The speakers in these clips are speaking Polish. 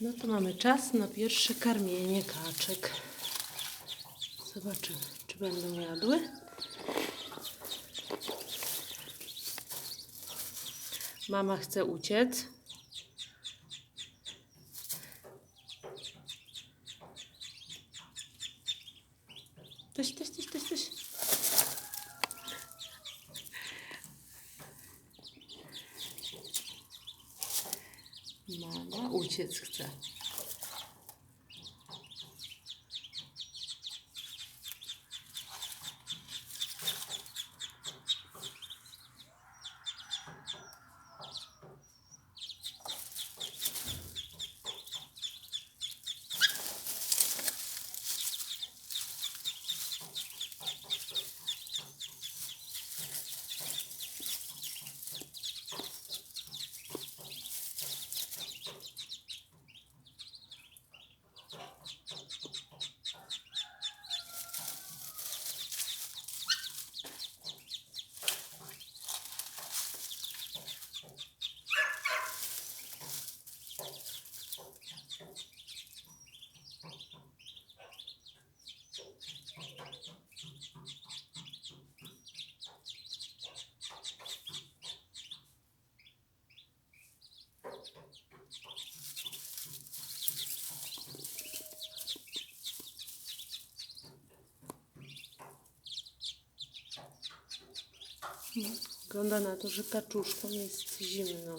No to mamy czas na pierwsze karmienie kaczek. Zobaczymy, czy będą jadły. Mama chce uciec. Tyś, tyś, tyś, tyś, tyś. Mama uciec chce. Wygląda na to, że kaczuszkom jest zimno.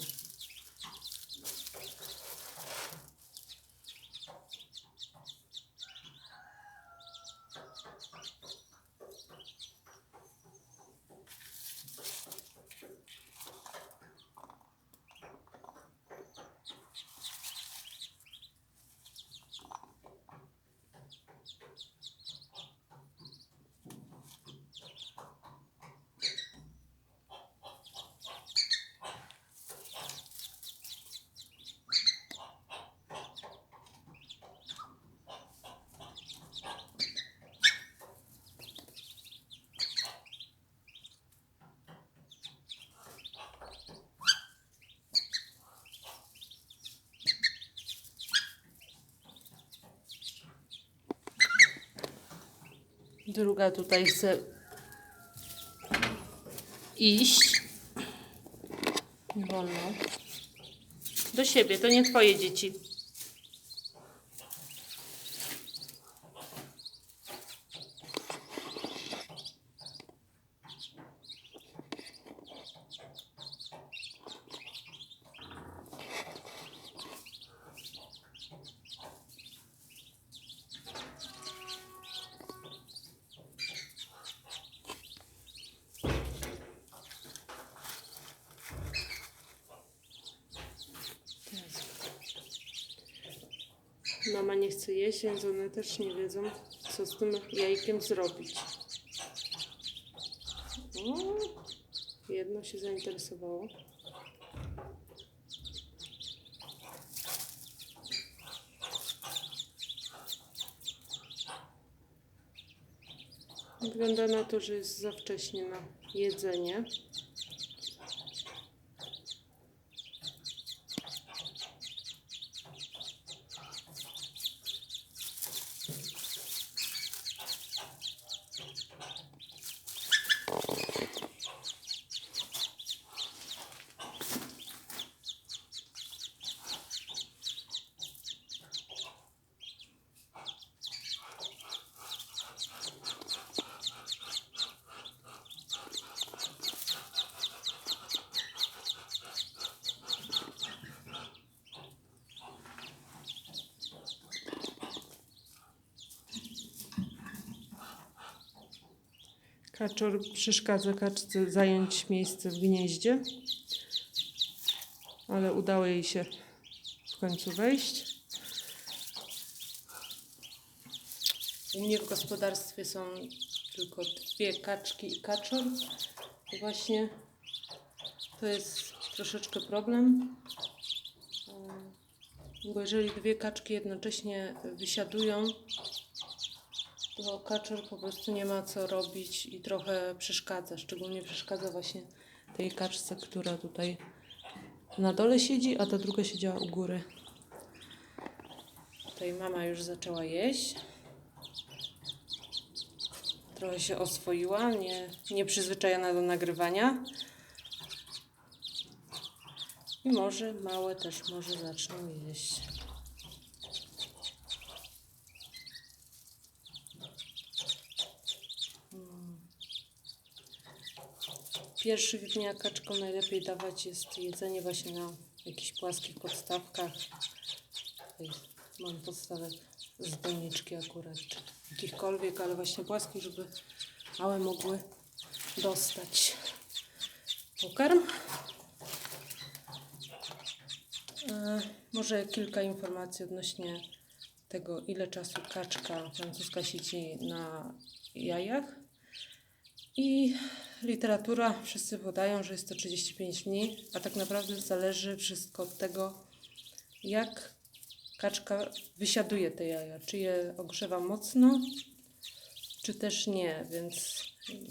Druga tutaj chce iść. Nie wolno. Do siebie, to nie twoje dzieci. Mama nie chce jeść, więc one też nie wiedzą, co z tym jajkiem zrobić. O, jedno się zainteresowało. Wygląda na to, że jest za wcześnie na jedzenie. Kaczor przeszkadza kaczce zająć miejsce w gnieździe, ale udało jej się w końcu wejść. U mnie w gospodarstwie są tylko dwie kaczki i kaczor. I właśnie to jest troszeczkę problem, bo jeżeli dwie kaczki jednocześnie wysiadują, to kaczor po prostu nie ma co robić i trochę przeszkadza. Szczególnie przeszkadza właśnie tej kaczce, która tutaj na dole siedzi, a ta druga siedziała u góry. Tutaj mama już zaczęła jeść. Trochę się oswoiła, nie, nie przyzwyczajona do nagrywania. I może małe też może zaczną jeść. Pierwszych dniach kaczkom najlepiej dawać jest jedzenie właśnie na jakichś płaskich podstawkach. Tutaj mam podstawek z doniczki akurat, czy jakichkolwiek, ale właśnie płaskich, żeby małe mogły dostać pokarm. E, Może kilka informacji odnośnie tego, ile czasu kaczka francuska siedzi na jajach. I literatura, wszyscy podają, że jest to 35 dni, a tak naprawdę zależy wszystko od tego, jak kaczka wysiaduje te jaja. Czy je ogrzewa mocno, czy też nie. Więc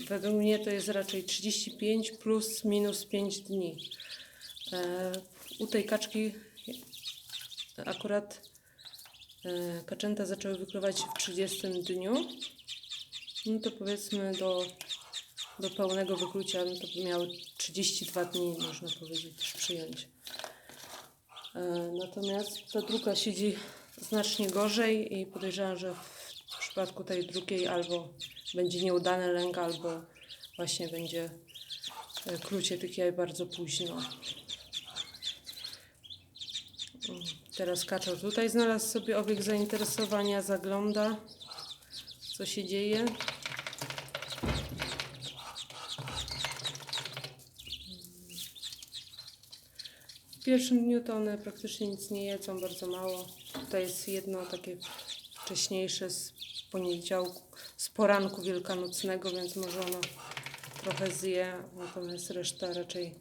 według mnie to jest raczej 35 plus minus 5 dni. E, u tej kaczki akurat e, kaczęta zaczęły wykluwać w 30 dniu. No to powiedzmy do, do pełnego wyklucia no to miały 32 dni, można powiedzieć, przyjąć. E, Natomiast ta druga siedzi znacznie gorzej i podejrzewam, że w przypadku tej drugiej albo będzie nieudany lęk, albo właśnie będzie e, klucie tych jaj bardzo późno. Mm, Teraz kaczor tutaj znalazł sobie obiekt zainteresowania, zagląda, co się dzieje. Pierwszym dniu to one praktycznie nic nie jedzą, bardzo mało. Tutaj jest jedno takie wcześniejsze z poniedziałku, z poranku wielkanocnego, więc może ono trochę zje, natomiast reszta raczej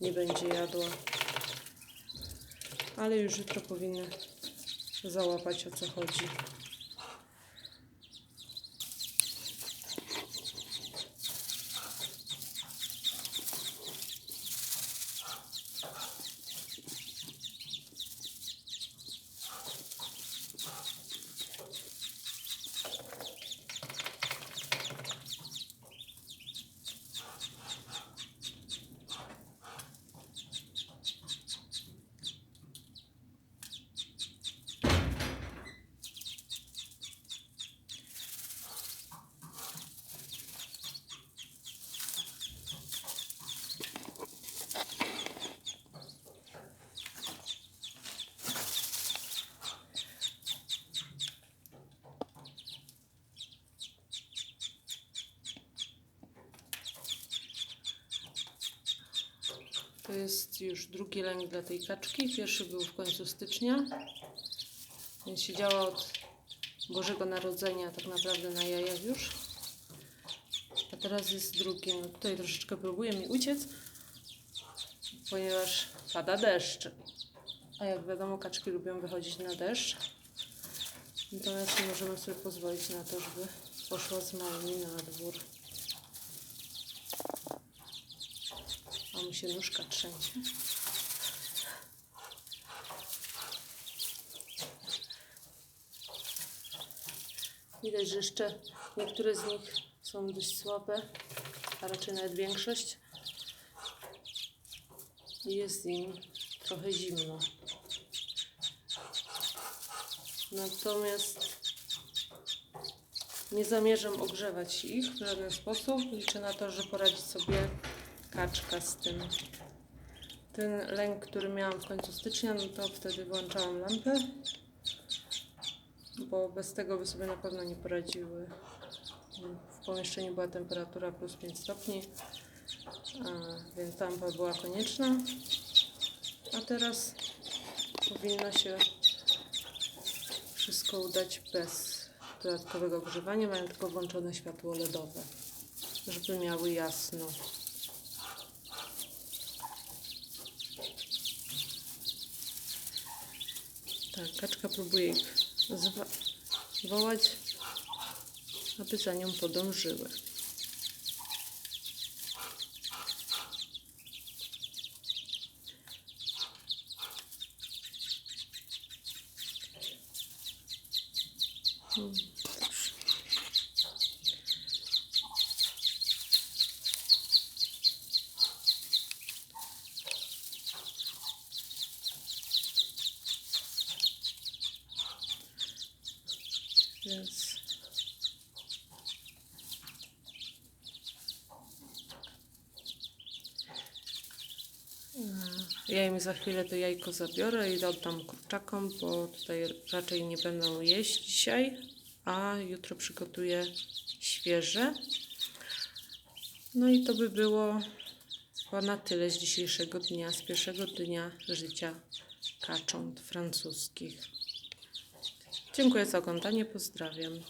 nie będzie jadła. Ale już jutro powinny załapać o co chodzi. To jest już drugi lęk dla tej kaczki. Pierwszy był w końcu stycznia, więc siedziała od Bożego Narodzenia tak naprawdę na jajach już. A teraz jest drugi. No tutaj troszeczkę próbuje mi uciec, ponieważ pada deszcz. A jak wiadomo, kaczki lubią wychodzić na deszcz. Natomiast nie możemy sobie pozwolić na to, żeby poszła z małymi na dwór. Mu się nóżka trzęsie. Widać, że jeszcze niektóre z nich są dość słabe, a raczej nawet większość. I jest im trochę zimno. Natomiast nie zamierzam ogrzewać ich w żaden sposób. Liczę na to, że poradzi sobie kaczka z tym. Ten lęk, który miałam w końcu stycznia, no to wtedy włączałam lampę, bo bez tego by sobie na pewno nie poradziły. W pomieszczeniu była temperatura plus 5 stopni, więc lampa była konieczna. A teraz powinno się wszystko udać bez dodatkowego ogrzewania. Mają tylko włączone światło LEDowe, żeby miały jasno. Tak, kaczka próbuje ich zwa- wołać, aby za nią podążyły. Więc Ja im za chwilę to jajko zabiorę i oddam kurczakom, bo tutaj raczej nie będą jeść dzisiaj, a jutro przygotuję świeże. No i to by było chyba na tyle z dzisiejszego dnia, z pierwszego dnia życia kacząt francuskich. Dziękuję za oglądanie, pozdrawiam.